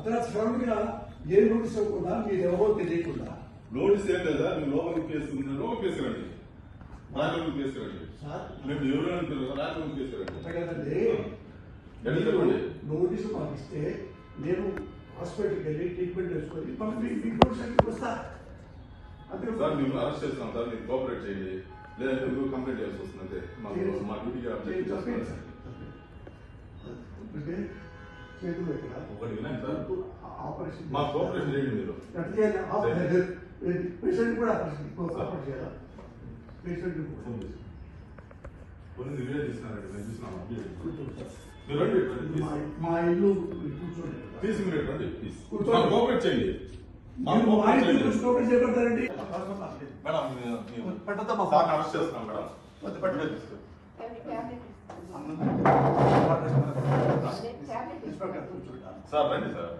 అర్ధరాత్రి శ్రవణిగా ఏ నోటీస్ ఇవ్వకుండా మీరు ఎవరో తెలియకుండా. నోటీస్ ఏం లేదా? మీరు లోపలికి కేసుకున్నారు లోపలికి కేసుకురండి రాజలోకి కేసుకురండి సార్. మీరు ఎవరు అంటారు? రాజలోకి చెప్పండి? నోటీసు ఇస్తే నేను హాస్పిటల్కి వెళ్ళి ట్రీట్మెంట్ చేసుకొని మళ్ళీ మీ నోటీస్ వస్తా. అంతే సార్ మేము అరెస్ట్ చేస్తున్నాం సార్. మీరు కోఆపరేట్ చేయండి. లేదంటే మీరు కంప్లైంట్ చేయాల్సి వస్తుంది అంతే. మా డ్యూటీకి అబ్జెక్ట్? అంటే చేతులు ఇక్కడ. ఒకటి వినండి సార్. ఆపరేషన్ మా కోఆపరేషన్ చేయండి మీరు. ఎట్లా చేయాలి? ఆపరేషన్ పేషెంట్ కూడా ఆపరేషన్ ఆపరేషన్ చేయాలా? పేషెంట్ కూడా. ఫోన్ చేసి. కొన్ని వీడియో తీసినారండి మేము చూసినాం అప్డేట్ కూర్చోండి సార్. మీరు రండి. మా- ఇల్లు కూర్చోండి తీసి మీరు రండి కూర్చోండి. కోఆపరేట్ చేయండి. చేయబడతారండి మేడం మీరు- మీరు పెట్టద్దమ్మా సార్ని అరెస్ట్ చేస్తున్నాం మేడం. వద్దు, పెట్టు. వీడియో తీసుకో. ఇన్స్పెక్టర్. సార్ రండి సార్.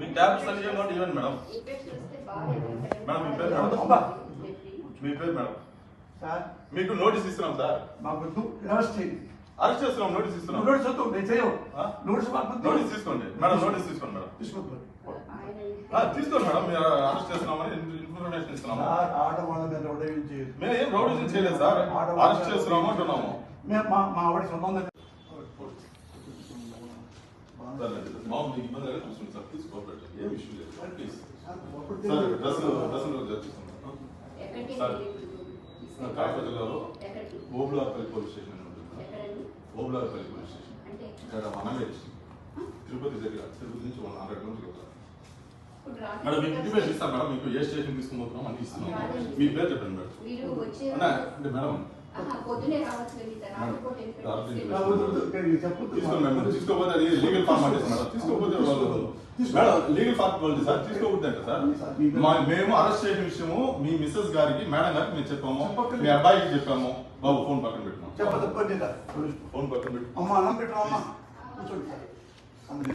మీ ట్యాబ్స్ అన్ని ఇవ్వండి ఇవ్వండి మేడం. మేడం, మీ పేరు. మీ పేరు మేడం. సార్. మీకు నోటీస్ ఇస్తున్నాం సార్. మాకు అరెస్ట్ అరెస్ట్ చేస్తున్నాం నోటీస్ ఇస్తున్నాం. నోటీస్ వద్దు నేను చేయవు? నోటీస్. నోటీస్ తీసుకోండి. మేడం నోటీస్ తీసుకోండి మేడం. ఆ, తీసుకోండి మేడం. మీరు అరెస్ట్ చేస్తున్నామని ఇన్ఫర్మేషన్ ఇస్తున్నాము. ఉదయం చేయదు మేము ఏం రౌడీజం చేయలేదు సార్. అరెస్ట్ చేస్తున్నాము అంటున్నాము. మేము మా మా ఆవిడ సంబంధం సార్ రండి సార్. మామూలు మీకు ఇబ్బంది అయితే చూసుకోండి సార్ ప్లీజ్ కోఆపరేట్ చేయండి. ఏం ఇష్యూ లేదు sir please sir sir dress dress చర్చిస్తున్నాం కాకపోతే జిల్లాలో Obulapalli police station. Obulapalli police station ఇక్కడ మనమే తిరుపతి దగ్గర తిరుపతి నుంచి వన్ హండ్రెడ్ కిలోమీటర్స్ కదా మేడం మీకు ఇంటిమేషన్ ఇస్తాం మేడం మీకు ఏ స్టేషన్ తీసుకుపోతున్నాం అని ఇస్తున్నాం మీ పేరు చెప్పండి మేడం మీరు వచ్చే అన్నా అంటే మేడం తీసుకోకపోతే అది లీగల్ ఫార్మాలిటీ మేడం. తీసుకోకపోతే వాళ్ళు మేడం లీగల్ ఫార్మాలిటీ సార్ తీసుకోకూడదు అంటే సార్. మా మేము అరెస్ట్ చేసిన విషయము మీ మిస్సెస్ గారికి మేడం గారికి మేము చెప్పాము. మీ అబ్బాయికి చెప్పాము. బాబు ఫోన్ పక్కన చెప్పదు ఫోన్ పక్కన పెట్టు. అమ్మ అన్నం పెట్టు అమ్మ. కూర్చోండి సార్.